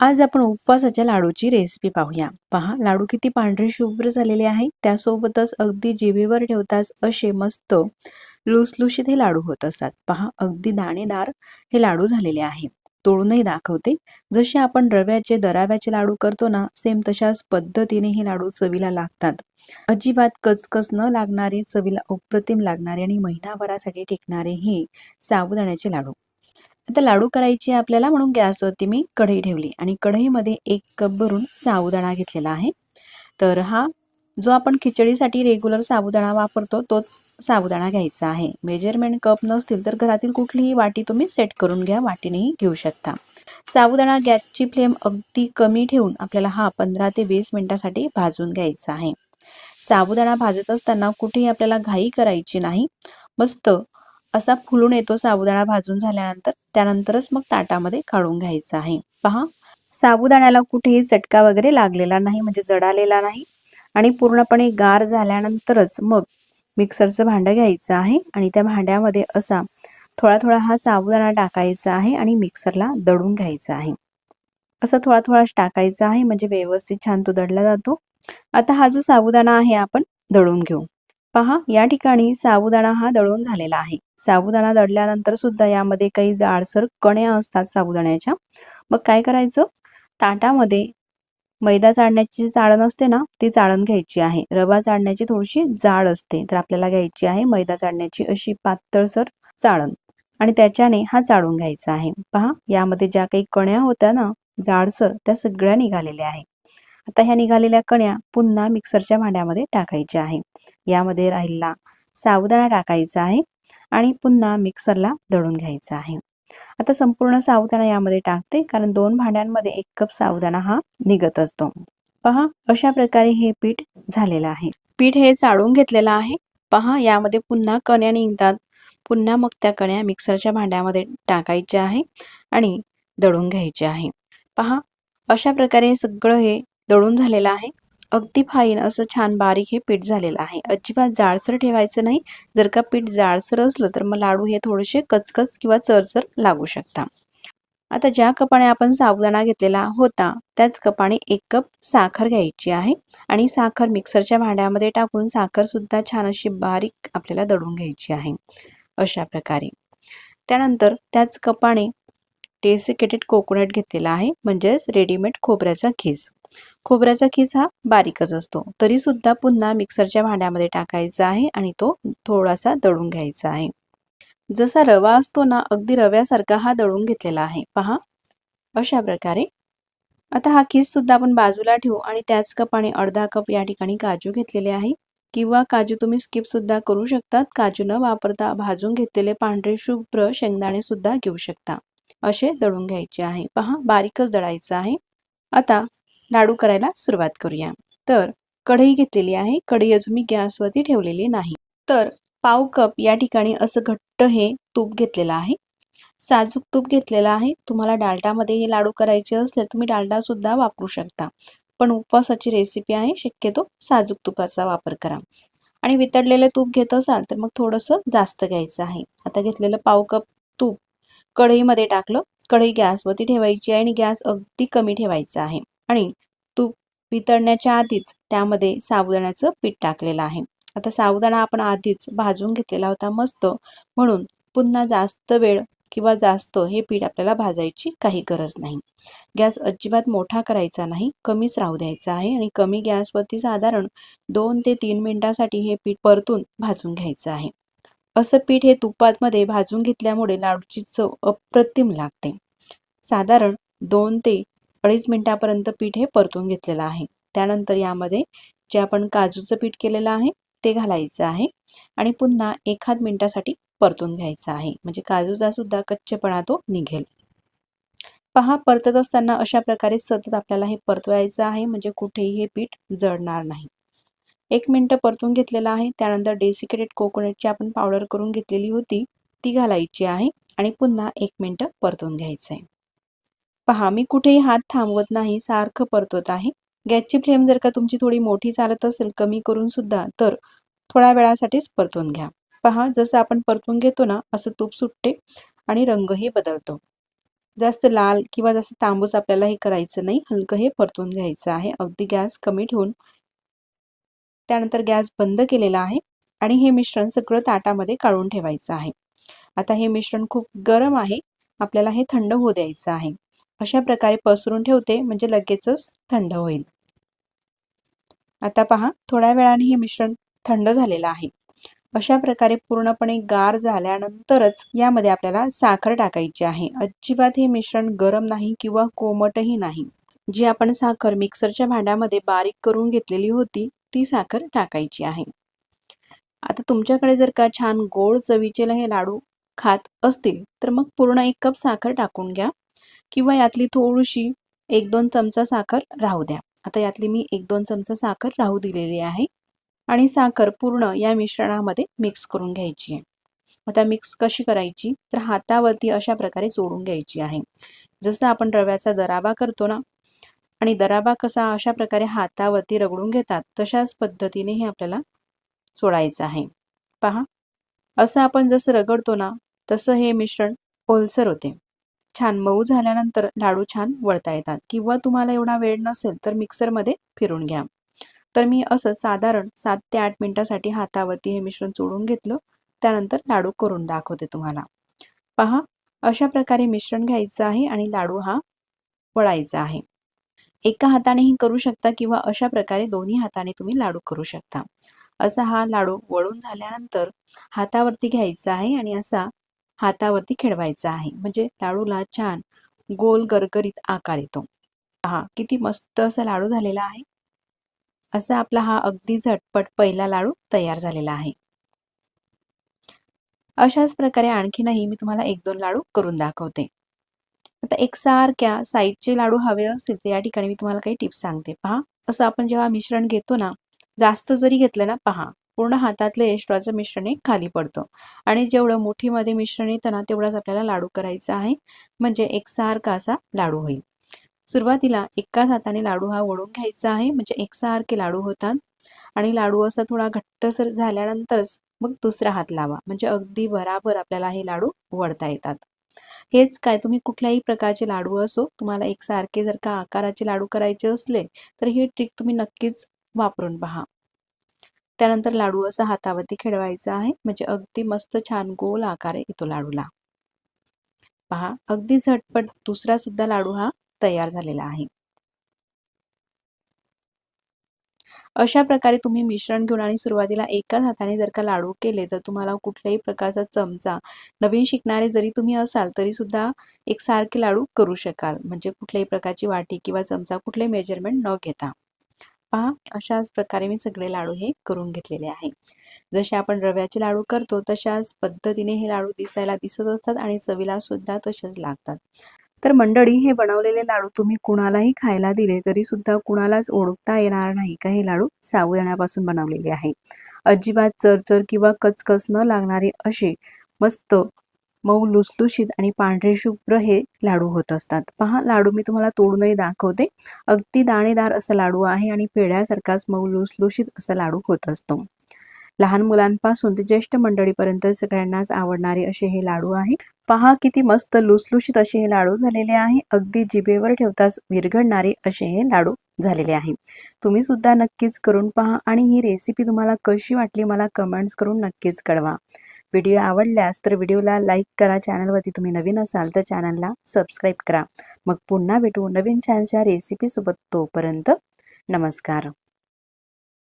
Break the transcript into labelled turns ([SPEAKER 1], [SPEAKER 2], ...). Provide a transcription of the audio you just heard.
[SPEAKER 1] आज आपण उपवासाच्या लाडूची रेसिपी पाहूया. पहा लाडू किती पांढरे शुभ्र झालेले आहे त्यासोबतच अगदी जिभेवर ठेवताच असे मस्त लुसलुशीत हे लाडू होत असतात. पहा अगदी दाणेदार हे लाडू झालेले आहे. तोडूनही दाखवते. जसे आपण रव्याचे दराव्याचे लाडू करतो ना सेम तशाच पद्धतीने हे लाडू चवीला लागतात. अजिबात कचकच न लागणारे चवीला अप्रतिम लागणारे आणि महिनाभरासाठी टिकणारे हे साबुदाण्याचे लाडू. आता लाडू करायची आपल्याला म्हणून गॅसवरती मी कढई ठेवली आणि कढईमध्ये एक कप भरून साबुदाणा घेतलेला आहे. तर हा जो आपण खिचडीसाठी रेग्युलर साबुदाणा वापरतो तोच साबुदाणा घ्यायचा आहे. मेजरमेंट कप नसतील तर घरातील कुठलीही वाटी तुम्ही सेट करून घ्या वाटीनेही घेऊ शकता. साबुदाणा गॅसची फ्लेम अगदी कमी ठेवून आपल्याला हा पंधरा ते वीस मिनिटासाठी भाजून घ्यायचा आहे. साबुदाणा भाजत असताना कुठेही आपल्याला घाई करायची नाही. मस्त असा फुलून येतो साबुदाणा भाजून झाल्यानंतर त्यानंतरच मग ताटामध्ये काढून घ्यायचा आहे. पहा साबुदाण्याला कुठेही चटका वगैरे लागलेला नाही म्हणजे जडालेला नाही. आणि पूर्णपणे गार झाल्यानंतरच मग मिक्सरचं भांडं घ्यायचं आहे आणि त्या भांड्यामध्ये असा थोडा थोडा हा साबुदाणा टाकायचा आहे आणि मिक्सरला दळून घ्यायचा आहे. असं थोडा थोडा टाकायचा आहे म्हणजे व्यवस्थित छान तो दडला जातो. आता हा जो साबुदाणा आहे आपण दळून घेऊ. पहा या ठिकाणी साबुदाणा हा दळून झालेला आहे. साबुदाणा दळल्यानंतर सुद्धा यामध्ये काही जाडसर कण्या असतात साबुदाण्याच्या. मग काय करायचं? ताटामध्ये मैदा चाळण्याची जी चाळण असते ना ती चाळण घ्यायची आहे. रवा चाळण्याची थोडीशी जाड असते तर आपल्याला घ्यायची आहे मैदा चाळण्याची अशी पातळसर चाळण. आणि त्याच्याने हा चाळून घ्यायचा आहे. पहा यामध्ये ज्या काही कण्या होत्या ना जाडसर त्या सगळ्या निघालेल्या आहे आता ह्या निघालेल्या कण्या पुन्हा मिक्सरच्या भांड्यामध्ये टाकायच्या आहे. यामध्ये राहिला साबुदाणा टाकायचा आहे आणि पुन्हा मिक्सरला दळून घ्यायचा आहे. आता संपूर्ण साबुदाणा यामध्ये टाकते कारण दोन भांड्यांमध्ये एक कप साबुदाणा हा निघत असतो. पहा अशा प्रकारे हे पीठ झालेलं आहे. पीठ हे चाळून घेतलेलं आहे. पहा यामध्ये पुन्हा कण्या निघतात. पुन्हा मग त्या कण्या मिक्सरच्या भांड्यामध्ये टाकायच्या आहे आणि दळून घ्यायचे आहे. पहा अशा प्रकारे सगळं हे दळून झालेलं आहे. अगदी फाईन असं छान बारीक हे पीठ झालेलं आहे. अजिबात जाडसर ठेवायचं नाही. जर का पीठ जाडसर असलं तर मग लाडू हे थोडेसे कचकच किंवा चरचर लागू शकता. आता ज्या कपाने आपण साबुदाणा घेतलेला होता त्याच कपाने एक कप साखर घ्यायची आहे आणि साखर मिक्सरच्या भांड्यामध्ये टाकून साखर सुद्धा छान अशी बारीक आपल्याला दळून घ्यायची आहे. अशा प्रकारे. त्यानंतर त्याच कपाने डेसिकेटेड कोकोनट घेतलेला आहे म्हणजेच रेडीमेड खोबऱ्याचा खीस खोबऱ्याचा खीस हा बारीकच असतो. तरी सुद्धा पुन्हा मिक्सरच्या भांड्यामध्ये टाकायचा आहे आणि तो थोडासा दळून घ्यायचा आहे. जसा रवा असतो ना अगदी रव्यासारखा हा दळून घेतलेला आहे. पहा. अशा प्रकारे. आता हा खीस सुद्धा आपण बाजूला ठेवू आणि त्याच कपाने अर्धा कप या ठिकाणी काजू घेतलेले आहे. किंवा काजू तुम्ही स्किप सुद्धा करू शकतात. काजू न वापरता भाजून घेतलेले पांढरे शुभ्र शेंगदाणे सुद्धा घेऊ शकता. असे दळून घ्यायचे आहे. पहा. बारीकच दळायचं आहे. आता लाडू करायला सुरुवात करूया. तर कढई घेतलेली आहे. कढई अजून मी गॅसवरती ठेवलेली नाही. तर पाव कप या ठिकाणी असं घट्ट हे तूप घेतलेलं आहे. साजूक तूप घेतलेलं आहे. तुम्हाला डालटामध्ये हे लाडू करायचे असले तुम्ही डालटासुद्धा वापरू शकता. पण उपवासाची रेसिपी आहे. शक्यतो साजूक तुपाचा वापर करा. आणि वितळलेलं तूप घेत असाल तर मग थोडंसं जास्त घ्यायचं आहे. आता घेतलेलं पाव कप तूप कढईमध्ये टाकलं. कढई गॅसवरती ठेवायची आहे आणि गॅस अगदी कमी ठेवायचा आहे. आणि तूप वितळण्याच्या आधीच त्यामध्ये साबुदाण्याचं पीठ टाकलेलं आहे. आता साबुदाणा आपण आधीच भाजून घेतलेला होता मस्त. म्हणून पुन्हा जास्त वेळ किंवा जास्त हे पीठ आपल्याला भाजायची काही गरज नाही. गॅस अजिबात मोठा करायचा नाही कमीच राहू द्यायचा आहे आणि कमी गॅसवरती साधारण दोन ते तीन मिनिटासाठी हे पीठ परतून भाजून घ्यायचं आहे. असं पीठ हे तुपातमध्ये भाजून घेतल्यामुळे लाडूची चव अप्रतिम लागते. साधारण दोन ते अडीच मिनिटापर्यंत पीठ हे परतून घेतलेलं आहे. त्यानंतर यामध्ये जे आपण काजूचं पीठ केलेलं आहे ते घालायचं आहे आणि पुन्हा एखाद मिनिटासाठी परतून घ्यायचं आहे. म्हणजे काजूचा सुद्धा कच्चेपणा तो निघेल. पहा परतत असताना अशा प्रकारे सतत आपल्याला हे परतवायचं आहे म्हणजे कुठेही हे पीठ जळणार नाही. एक मिनटं परतून घेतलेलं आहे. त्यानंतर डेसिकेटेड कोकोनटची आपण पावडर करून घेतलेली होती ती घालायची आहे आणि पुन्हा एक मिनटं परतून घ्यायचं आहे पहा मी कुठेही हात थांबवत नाही सारखं परतवत आहे. गॅसची फ्लेम जर का तुमची थोडी मोठी चालत असेल कमी करून सुद्धा तर थोड्या वेळासाठीच परतून घ्या. पहा जसं आपण परतून घेतो ना असं तूप सुटते आणि रंगही बदलतो. जास्त लाल किंवा जास्त तांबूस आपल्याला हे करायचं नाही हलकं हे परतून घ्यायचं आहे. अगदी गॅस कमी ठेवून. त्यानंतर गॅस बंद केलेला आहे आणि हे मिश्रण सगळं ताटामध्ये काढून ठेवायचं आहे. आता हे मिश्रण खूप गरम आहे. आपल्याला हे थंड होऊ द्यायचं आहे. अशा प्रकारे पसरून ठेवते म्हणजे लगेचच थंड होईल. आता पहा थोड्या वेळाने हे मिश्रण थंड झालेलं आहे. अशा प्रकारे पूर्णपणे गार झाल्यानंतरच यामध्ये आपल्याला साखर टाकायची आहे. अजिबात हे मिश्रण गरम नाही किंवा कोमटही नाही. जी आपण साखर मिक्सरच्या भांड्यामध्ये बारीक करून घेतलेली होती ती साखर टाकायची आहे. आता तुमच्याकडे जर का छान गोड चवीचे हे लाडू खात असतील तर मग पूर्ण एक कप साखर टाकून घ्या. किंवा यातली थोडीशी एक दोन चमचा साखर राहू द्या. आता यातली मी एक दोन चमचा साखर राहू दिलेली आहे आणि साखर पूर्ण या मिश्रणामध्ये मिक्स करून घ्यायची आहे. आता मिक्स कशी करायची? तर हातावरती अशा प्रकारे सोडून घ्यायची आहे. जसं आपण रव्याचा दराबा करतो ना आणि दराबा कसा अशा प्रकारे हातावरती रगडून घेतात तशाच पद्धतीने हे आपल्याला सोडायचं आहे. पहा असं आपण जसं रगडतो ना तसं हे मिश्रण ओलसर होते. छान मऊ झाल्यानंतर लाडू छान वळता येतात. किंवा तुम्हाला एवढा वेळ नसेल तर मिक्सरमध्ये फिरून घ्या. तर मी असं साधारण सात ते आठ मिनिटासाठी हातावरती हे मिश्रण चोडून घेतलं. त्यानंतर लाडू करून दाखवते तुम्हाला. पहा अशा प्रकारे मिश्रण घ्यायचं आहे आणि लाडू हा वळायचा आहे. एका हातानेही करू शकता किंवा अशा प्रकारे दोन्ही हाताने तुम्ही लाडू करू शकता. असा हा लाडू वळून झाल्यानंतर हातावरती घ्यायचा आहे आणि असा हातावरती खेळवायचा आहे. म्हणजे लाडूला छान गोल गरगरीत आकार येतो. पहा किती मस्त असा लाडू झालेला आहे. असा आपला हा अगदी झटपट पहिला लाडू तयार झालेला आहे. अशाच प्रकारे आणखीनही मी तुम्हाला एक दोन लाडू करून दाखवते. आता एकसारख्या साईजचे लाडू हवे असतील तर या ठिकाणी मी तुम्हाला काही टिप्स सांगते. पहा असं आपण जेव्हा मिश्रण घेतो ना जास्त जरी घेतलं ना पहा पूर्ण हातातलं एस्ट्रॉचं मिश्रण एक खाली पडतं. आणि जेवढं मुठीमध्ये मिश्रण येतं ना तेवढाच आपल्याला लाडू करायचा आहे. म्हणजे एकसारखा असा लाडू होईल. सुरुवातीला एकाच हाताने लाडू हा वळून घ्यायचा आहे. म्हणजे एकसारखे लाडू होतात. आणि लाडू असा थोडा घट्टसर झाल्यानंतरच मग दुसरा हात लावा. म्हणजे अगदी बराबर आपल्याला हे लाडू वळता येतात. हेच काय तुम्ही कुठल्याही प्रकारचे लाडू असो तुम्हाला एकसारखे जर का आकाराचे लाडू करायचे असले तर ही ट्रिक तुम्ही नक्कीच वापरून पहा. त्यानंतर लाडू असा हातावरती खेळवायचा आहे. म्हणजे अगदी मस्त छान गोल आकार येतो लाडूला. पहा अगदी झटपट दुसरा सुद्धा लाडू हा तयार झालेला आहे. अशा प्रकारे तुम्ही मिश्रण घेऊन आणि सुरुवातीला एकाच हाताने जर का लाडू केले तर तुम्हाला कुठल्याही प्रकारचा चमचा नवीन शिकणारे जरी तुम्ही असाल तरी सुद्धा एकसारखे लाडू करू शकाल. म्हणजे कुठल्याही प्रकारची वाटी किंवा चमचा कुठले मेजरमेंट न घेता. पहा अशाच प्रकारे मी सगळे लाडू हे करून घेतलेले आहे. जसे आपण रव्याचे लाडू करतो तशाच पद्धतीने हे लाडू दिसायला दिसत असतात आणि चवीला सुद्धा तसेच लागतात. तर मंडळी हे बनवलेले लाडू तुम्ही कुणालाही खायला दिले तरी सुद्धा कुणालाच ओळखता येणार नाही का हे लाडू साबुदाण्यापासून बनवलेले आहे. अजिबात चरचर किंवा कचकच न लागणारे असे मस्त मऊ लुसलुशीत आणि पांढरे शुभ्र हे लाडू होत असतात. पहा लाडू मी तुम्हाला तोडूनही दाखवते. अगदी दाणेदार असा लाडू आहे आणि पेढ्यासारखाच मऊ लुसलुशीत असा लाडू होत असतो. लहान मुलांपासून ते ज्येष्ठ मंडळीपर्यंत सगळ्यांनाच आवडणारे असे हे लाडू आहे. पहा किती मस्त लुसलुशीत असे हे लाडू झालेले आहे. अगदी जिभेवर ठेवताच विरघडणारे असे हे लाडू झालेले आहे. तुम्ही सुद्धा नक्कीच करून पहा आणि ही रेसिपी तुम्हाला कशी वाटली मला कमेंट्स करून नक्कीच कळवा. व्हिडिओ आवडल्यास तर व्हिडिओला लाईक करा. चॅनलवरती तुम्ही नवीन असाल तर चॅनलला सबस्क्राईब करा. मग पुन्हा भेटू नवीन छानशा रेसिपीसोबत तोपर्यंत नमस्कार.